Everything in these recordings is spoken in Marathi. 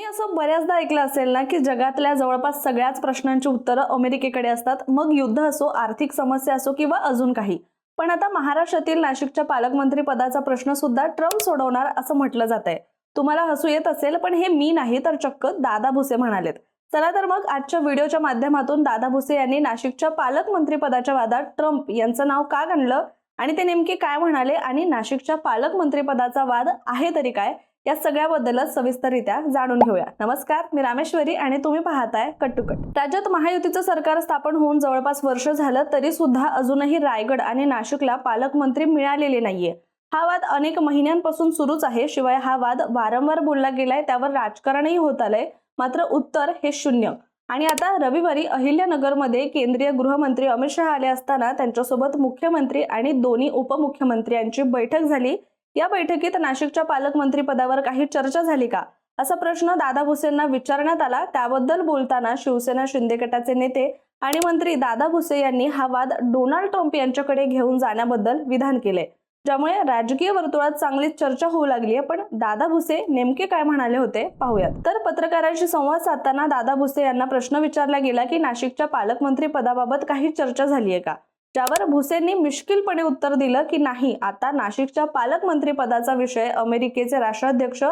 तुम्ही असं बऱ्याचदा ऐकलं असेल ना की जगातल्या जवळपास सगळ्याच प्रश्नांची उत्तरं अमेरिकेकडे असतात. मग युद्ध असो आर्थिक समस्या असो किंवा अजून काही. पण आता महाराष्ट्रातील नाशिकच्या पालकमंत्री पदाचा प्रश्न सुद्धा ट्रम्प सोडवणार असं म्हटलं जात आहे तुम्हाला हसू येत असेल पण हे मी नाही तर चक्क दादा भुसे म्हणालेत. चला तर मग आजच्या व्हिडिओच्या माध्यमातून दादा भुसे यांनी नाशिकच्या पालकमंत्री पदाच्या वादात ट्रम्प यांचं नाव का गणलं? आणि ते नेमके काय म्हणाले? आणि नाशिकच्या पालकमंत्री पदाचा वाद आहे तरी काय? या सगळ्याबद्दलच सविस्तररित्या जाणून घेऊया. नमस्कार मी रामेश्वरी आणि तुम्ही पाहताय कट्टुकट राज्यात महायुतीचं सरकार स्थापन होऊन जवळपास वर्ष झालं तरी सुद्धा अजूनही रायगड आणि नाशिकला पालकमंत्री मिळालेले नाहीये. हा वाद अनेक महिन्यांपासून सुरूच आहे शिवाय हा वाद वारंवार बोलला गेलाय त्यावर राजकारणही होत आलंय मात्र उत्तर हे शून्य. आणि आता रविवारी अहिल्यानगरमध्ये केंद्रीय गृहमंत्री अमित शहा आले असताना त्यांच्यासोबत मुख्यमंत्री आणि दोन्ही उपमुख्यमंत्र्यांची बैठक झाली. या बैठकीत नाशिकच्या पालकमंत्री पदावर काही चर्चा झाली का? असा प्रश्न दादा भुसेंना विचारण्यात आला. त्याबद्दल बोलताना शिवसेना शिंदे गटाचे नेते आणि मंत्री दादा भुसे यांनी हा वाद डोनाल्ड ट्रम्प यांच्याकडे घेऊन जाण्याबद्दल विधान केले. ज्यामुळे राजकीय वर्तुळात चांगलीच चर्चा होऊ लागली आहे. पण दादा भुसे नेमके काय म्हणाले होते पाहूयात. तर पत्रकारांशी संवाद साधताना दादा भुसे यांना प्रश्न विचारला गेला की नाशिकच्या पालकमंत्री पदाबाबत काही चर्चा झाली आहे का? ज्यावर भुसेंनी मिश्किलपणे उत्तर दिलं की नाही आता नाशिकच्या पालकमंत्री पदाचा विषय अमेरिकेचे राष्ट्राध्यक्ष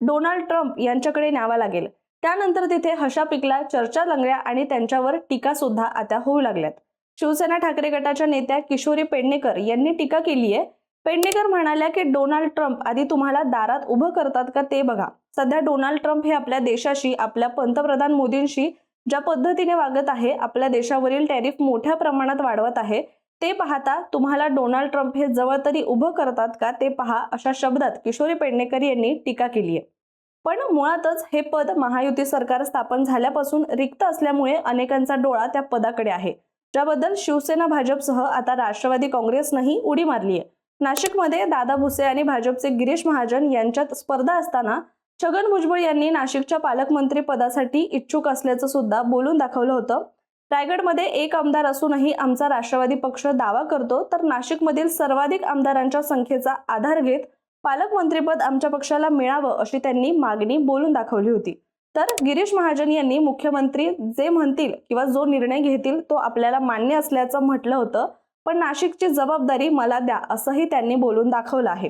डोनाल्ड ट्रम्प यांच्याकडे न्यावा लागेल. त्यानंतर तिथे हशा पिकला चर्चा लंगल्या आणि त्यांच्यावर टीका सुद्धा आता होऊ लागल्यात. शिवसेना ठाकरे गटाच्या नेत्या किशोरी पेडणेकर यांनी टीका केली आहे. पेडणेकर म्हणाल्या की डोनाल्ड ट्रम्प आधी तुम्हाला दारात उभं करतात का ते बघा. सध्या डोनाल्ड ट्रम्प हे आपल्या देशाशी आपल्या पंतप्रधान मोदींशी ज्या पद्धतीने वागत आहे आपल्या देशावरील टॅरिफ मोठ्या प्रमाणात वाढवत आहे ते पाहता तुम्हाला डोनाल्ड ट्रम्प हे जवळ तरी उभं करतात का ते पहा अशा शब्दात किशोरी पेडणेकर यांनी टीका केली आहे. पण मुळातच हे पद महायुती सरकार स्थापन झाल्यापासून रिक्त असल्यामुळे अनेकांचा डोळा त्या पदाकडे आहे. ज्याबद्दल शिवसेना भाजपसह आता राष्ट्रवादी काँग्रेसनंही उडी मारली आहे. नाशिकमध्ये दादा भुसे आणि भाजपचे गिरीश महाजन यांच्यात स्पर्धा असताना छगन भुजबळ यांनी नाशिकच्या पालकमंत्री पदासाठी इच्छुक असल्याचं सुद्धा बोलून दाखवलं होतं. रायगडमध्ये एक आमदार असूनही आमचा राष्ट्रवादी पक्ष दावा करतो तर नाशिकमधील सर्वाधिक आमदारांच्या संख्येचा आधार घेत पालकमंत्रीपद आमच्या पक्षाला मिळावं अशी त्यांनी मागणी बोलून दाखवली होती. तर गिरीश महाजन यांनी मुख्यमंत्री जे म्हणतील किंवा जो निर्णय घेतील तो आपल्याला मान्य असल्याचं म्हटलं होतं पण नाशिकची जबाबदारी मला द्या असंही त्यांनी बोलून दाखवलं आहे.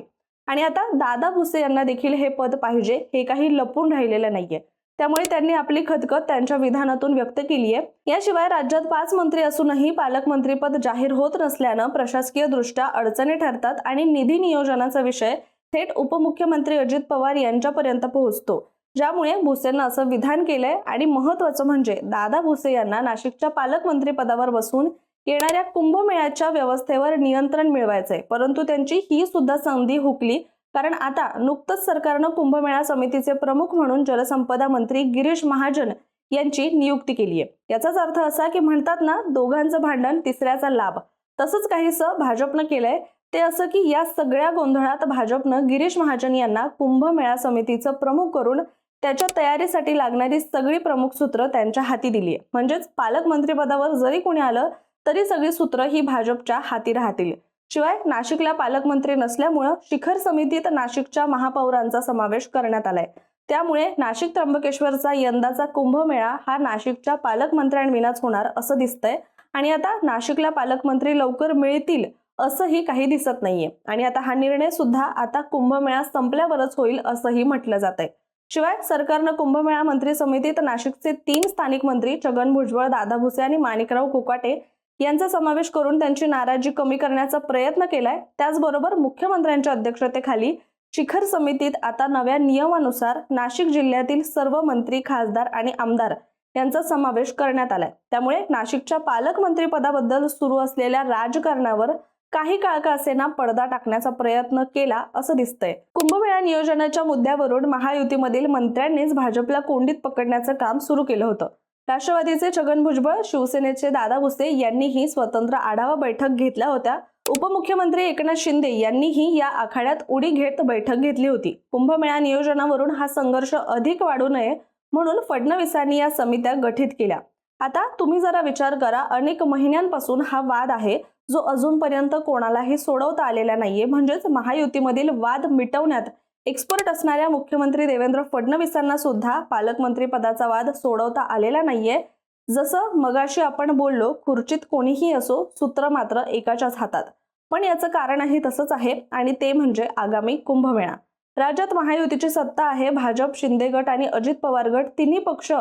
आणि आता दादा भुसे यांना देखील हे पद पाहिजे हे काही लपून राहिलेलं नाहीये. त्यामुळे त्यांनी आपली खदखद त्यांच्या विधानातून व्यक्त केली आहे याशिवाय राज्यात पाच मंत्री असूनही पालकमंत्रीपद जाहीर होत नसल्यानं प्रशासकीय दृष्ट्या अडचणी ठरतात आणि निधी नियोजनाचा विषय थेट उपमुख्यमंत्री अजित पवार यांच्यापर्यंत पोहोचतो. ज्यामुळे भुसेंना असं विधान केलंय आणि महत्वाचं म्हणजे दादा भुसे यांना नाशिकच्या पालकमंत्री पदावर बसून येणाऱ्या कुंभमेळ्याच्या व्यवस्थेवर नियंत्रण मिळवायचंय. परंतु त्यांची ही सुद्धा संधी हुकली. कारण आता नुकतंच सरकारनं कुंभमेळा समितीचे प्रमुख म्हणून जलसंपदा मंत्री गिरीश महाजन यांची नियुक्ती केली आहे याचाच अर्थ असा की म्हणतात ना दोघांचं भांडण तिसऱ्याचा लाभ. तसंच काहीसं भाजपनं केलंय. ते असं की या सगळ्या गोंधळात भाजपनं गिरीश महाजन यांना कुंभमेळा समितीचं प्रमुख करून त्याच्या तयारीसाठी लागणारी सगळी प्रमुख सूत्र त्यांच्या हाती दिली आहे म्हणजेच पालकमंत्रीपदावर जरी कोणी आलं तरी सगळी सूत्र ही भाजपच्या हाती राहतील. शिवाय नाशिकला पालकमंत्री नसल्यामुळं शिखर समितीत नाशिकच्या महापौरांचा समावेश करण्यात आलाय. त्यामुळे नाशिक त्र्यंबकेश्वरचा यंदाचा कुंभमेळा हा नाशिकच्या पालकमंत्र्यांविनाच होणार असं दिसतंय. आणि आता नाशिकला पालकमंत्री लवकर मिळतील असंही काही दिसत नाहीये. आणि आता हा निर्णय सुद्धा आता कुंभमेळा संपल्यावरच होईल असंही म्हटलं जात आहे शिवाय सरकारनं कुंभमेळा मंत्री समितीत नाशिकचे तीन स्थानिक मंत्री छगन भुजबळ दादा भुसे आणि माणिकराव कोकाटे यांचा समावेश करून त्यांची नाराजी कमी करण्याचा प्रयत्न केलाय. त्याचबरोबर मुख्यमंत्र्यांच्या अध्यक्षतेखाली शिखर समितीत आता नव्या नियमानुसार नाशिक जिल्ह्यातील सर्व मंत्री खासदार आणि आमदार यांचा समावेश करण्यात आलाय. त्यामुळे नाशिकच्या पालकमंत्री पदाबद्दल सुरू असलेल्या राजकारणावर काही काळ का असेना पडदा टाकण्याचा प्रयत्न केला असं दिसतंय. कुंभमेळा नियोजनाच्या मुद्द्यावरून महायुतीमधील मंत्र्यांनीच भाजपला कोंडीत पकडण्याचं काम सुरू केलं होतं. राष्ट्रवादीचे छगन भुजबळ शिवसेनेचे दादा भुसे यांनीही स्वतंत्र आढावा बैठक घेतल्या होत्या. उपमुख्यमंत्री एकनाथ शिंदे यांनीही या आखाड्यात उडी घेत बैठक घेतली होती. कुंभमेळा नियोजनावरून हा संघर्ष अधिक वाढू नये म्हणून फडणवीसांनी या समित्या गठीत केल्या. आता तुम्ही जरा विचार करा अनेक महिन्यांपासून हा वाद आहे जो अजूनपर्यंत कोणालाही सोडवता आलेला नाहीये. म्हणजेच महायुतीमधील वाद मिटवण्यात एक्सपर्ट असणाऱ्या मुख्यमंत्री देवेंद्र फडणवीसांना सुद्धा पालकमंत्री पदाचा वाद सोडवता आलेला नाहीये. जसं मगाशी आपण बोललो खुर्चीत कोणीही असो सूत्र मात्र एकाच्याच हातात. पण याचं कारणही तसंच आहे आणि ते म्हणजे आगामी कुंभमेळा. राज्यात महायुतीची सत्ता आहे भाजप शिंदे गट आणि अजित पवार गट तिन्ही पक्ष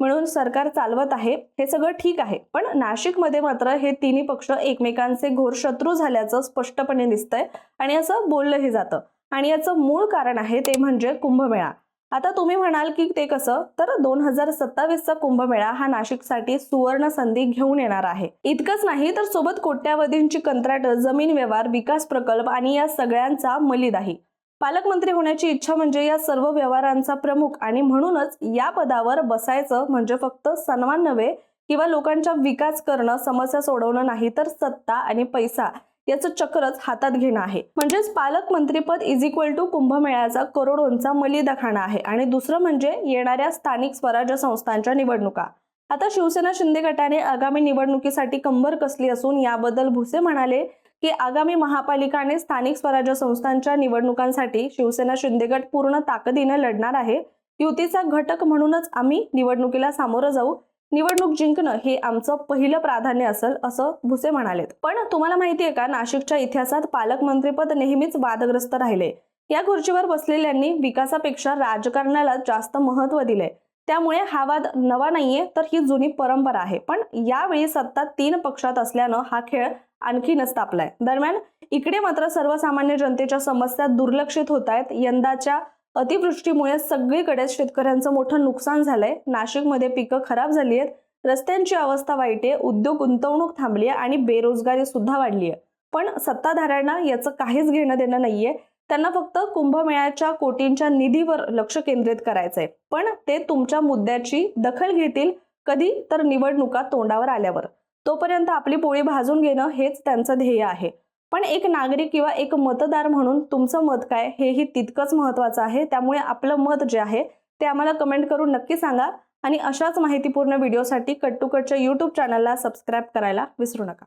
मिळून सरकार चालवत आहे हे सगळं ठीक आहे. पण नाशिकमध्ये मात्र हे तिन्ही पक्ष एकमेकांचे घोर शत्रू झाल्याचं स्पष्टपणे दिसतंय आणि असं बोललंही जातं. आणि याचं मूळ कारण आहे ते म्हणजे कुंभमेळा. आता तुम्ही म्हणाल की ते कसं? तर दोन हजार सत्तावीसचा कुंभमेळा हा नाशिकसाठी सुवर्ण संधी घेऊन येणार आहे. इतकंच नाही तर सोबत कोट्यावधींची कंत्राट जमीन व्यवहार विकास प्रकल्प आणि या सगळ्यांचा मलिदाही. पालकमंत्री होण्याची इच्छा म्हणजे या सर्व व्यवहारांचा प्रमुख आणि म्हणूनच या पदावर बसायचं म्हणजे फक्त सन्मान नव्हे किंवा लोकांचा विकास करणं समस्या सोडवणं नाही तर सत्ता आणि पैसा याचं चक्रच हातात घेणं आहे. म्हणजेच पालकमंत्रीपद इज इक्वल टू कुंभमेळ्याचा करोडोंचा मलिदाखाना आहे. आणि दुसरं म्हणजे येणाऱ्या स्थानिक स्वराज्य संस्थांच्या निवडणुका. आता शिवसेना शिंदे गटाने आगामी निवडणुकीसाठी कंबर कसली असून याबद्दल भुसे म्हणाले की आगामी महापालिका आणि स्थानिक स्वराज्य संस्थांच्या निवडणुकांसाठी शिवसेना शिंदे गट पूर्ण ताकदीने लढणार आहे. युतीचा घटक म्हणूनच आम्ही निवडणुकीला सामोरं जाऊ. निवडणूक जिंकणं हे आमचं पहिलं प्राधान्य असेल असं भुसे म्हणालेत. पण तुम्हाला माहिती आहे का नाशिकच्या इतिहासात पालकमंत्रीपद नेहमीच वादग्रस्त राहिले. या खुर्चीवर बसलेल्यांनी विकासापेक्षा राजकारणाला जास्त महत्त्व दिले त्यामुळे हा वाद नवा नाहीये तर ही जुनी परंपरा आहे. पण यावेळी सत्ता तीन पक्षात असल्यानं हा खेळ आणखीनच तापलाय. दरम्यान इकडे मात्र सर्वसामान्य जनतेच्या समस्या दुर्लक्षित होत आहेत. यंदाच्या अतिवृष्टीमुळे सगळीकडे शेतकऱ्यांचं मोठं नुकसान झालंय. नाशिकमध्ये पिकं खराब झाली आहेत रस्त्यांची अवस्था वाईट आहे उद्योग गुंतवणूक थांबली आहे आणि बेरोजगारी सुद्धा वाढली आहे पण सत्ताधाऱ्यांना याचं काहीच घेणं देणं नाहीये. त्यांना फक्त कुंभमेळ्याच्या कोटींच्या निधीवर लक्ष केंद्रित करायचंय. पण ते तुमच्या मुद्द्याची दखल घेतील कधी तर निवडणुका तोंडावर आल्यावर. तोपर्यंत आपली पोळी भाजून घेणं हेच त्यांचं ध्येय आहे. पण एक नागरिक किंवा एक मतदार म्हणून तुमचं मत काय? हेही तितकंच महत्वाचं आहे. त्यामुळे आपलं मत जे आहे ते आम्हाला कमेंट करून नक्की सांगा. आणि अशाच माहितीपूर्ण व्हिडिओसाठी कट टू कटच्या यूट्यूब चॅनलला सबस्क्राईब करायला विसरू नका.